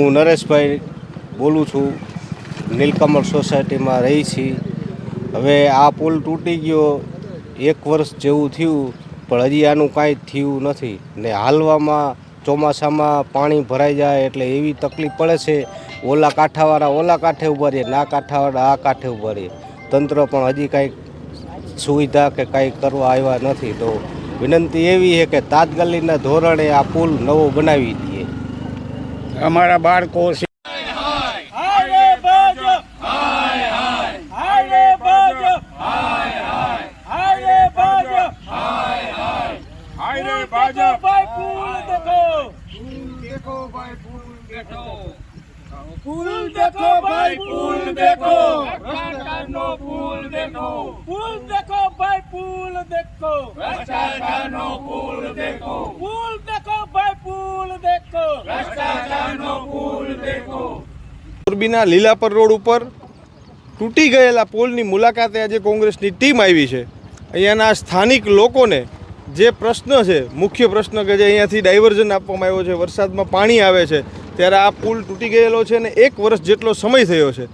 હું નરેશભાઈ બોલું છું. નીલકમલ સોસાયટીમાં રહી છી. હવે આ પુલ તૂટી ગયો. એક વર્ષ જેવું થયું, પણ હજી આનું કાંઈ થયું નથી. ને હાલવામાં ચોમાસામાં પાણી ભરાઈ જાય એટલે એવી તકલીફ પડે છે. ઓલા કાંઠાવાળા ઓલા કાંઠે ઊભા રહીએ ના કાંઠાવાળા આ કાંઠે ઊભા રહીએ તંત્ર પણ હજી કાંઈક સુવિધા કે કાંઈ કરવા આવ્યા નથી. તો વિનંતી એવી છે કે તાત્કાલિકના ધોરણે આ પુલ નવો બનાવી અમારા બાળકો છે હાય ભાજપ હાય હાય હાય ભાજપ હાય હાય હાય ભાજપ હાય હાય હાય ભાજપ ભાઈ પુલ દેખો પુલ દેખો ભાઈ પુલ દેખો ભ્રષ્ટાચારનો પુલ દેખો પુલ દેખો ભાઈ પુલ દેખો ભ્રષ્ટાચારનો પુલ દેખો પુલ દેખો ભાઈ પુલ દેખો ભ્રષ્ટાચારનો પુલ દેખો મોરબીના લીલાપર રોડ ઉપર તૂટી ગયેલા પુલની મુલાકાતે આજે કોંગ્રેસની ટીમ આવી છે. અહીંયાના સ્થાનિક લોકોને જે પ્રશ્ન છે, મુખ્ય પ્રશ્ન કે જે અહીંયાથી ડાયવર્ઝન આપવામાં આવ્યો છે, વરસાદમાં પાણી આવે છે, ત્યારે આ પુલ તૂટી ગયેલો છે અને એક વર્ષ જેટલો સમય થયો છે.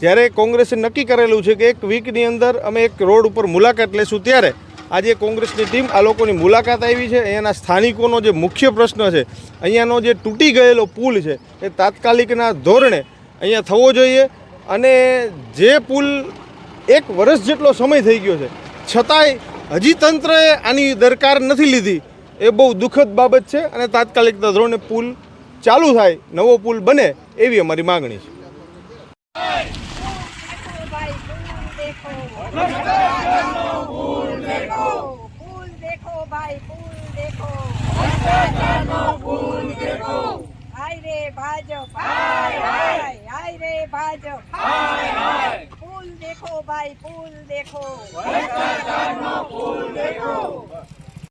જ્યારે કોંગ્રેસે નક્કી કરેલું છે કે એક વીકની અંદર અમે એક રોડ ઉપર મુલાકાત લેશું ત્યારે આજે કોંગ્રેસની ટીમ આ લોકોની મુલાકાત આવી છે. અહીંયાના સ્થાનિકોનો જે મુખ્ય પ્રશ્ન છે, અહીંયાનો જે તૂટી ગયેલો પુલ છે, એ તાત્કાલિકના ધોરણે અહીંયા થવો જોઈએ અને જે પુલ એક વર્ષ જેટલો સમય થઈ ગયો છે, છતાંય હજી તંત્રએ આની દરકાર નથી લીધી. એ બહુ દુઃખદ બાબત છે અને તાત્કાલિક ધોરણે પુલ ચાલુ થાય, નવો પુલ બને એવી અમારી માગણી છે. ભાઈ દેખો. રાજો હાય હાય. પુલ દેખો ભાઈ પુલ દેખો. ભ્રષ્ટાચારનો પુલ દેખો.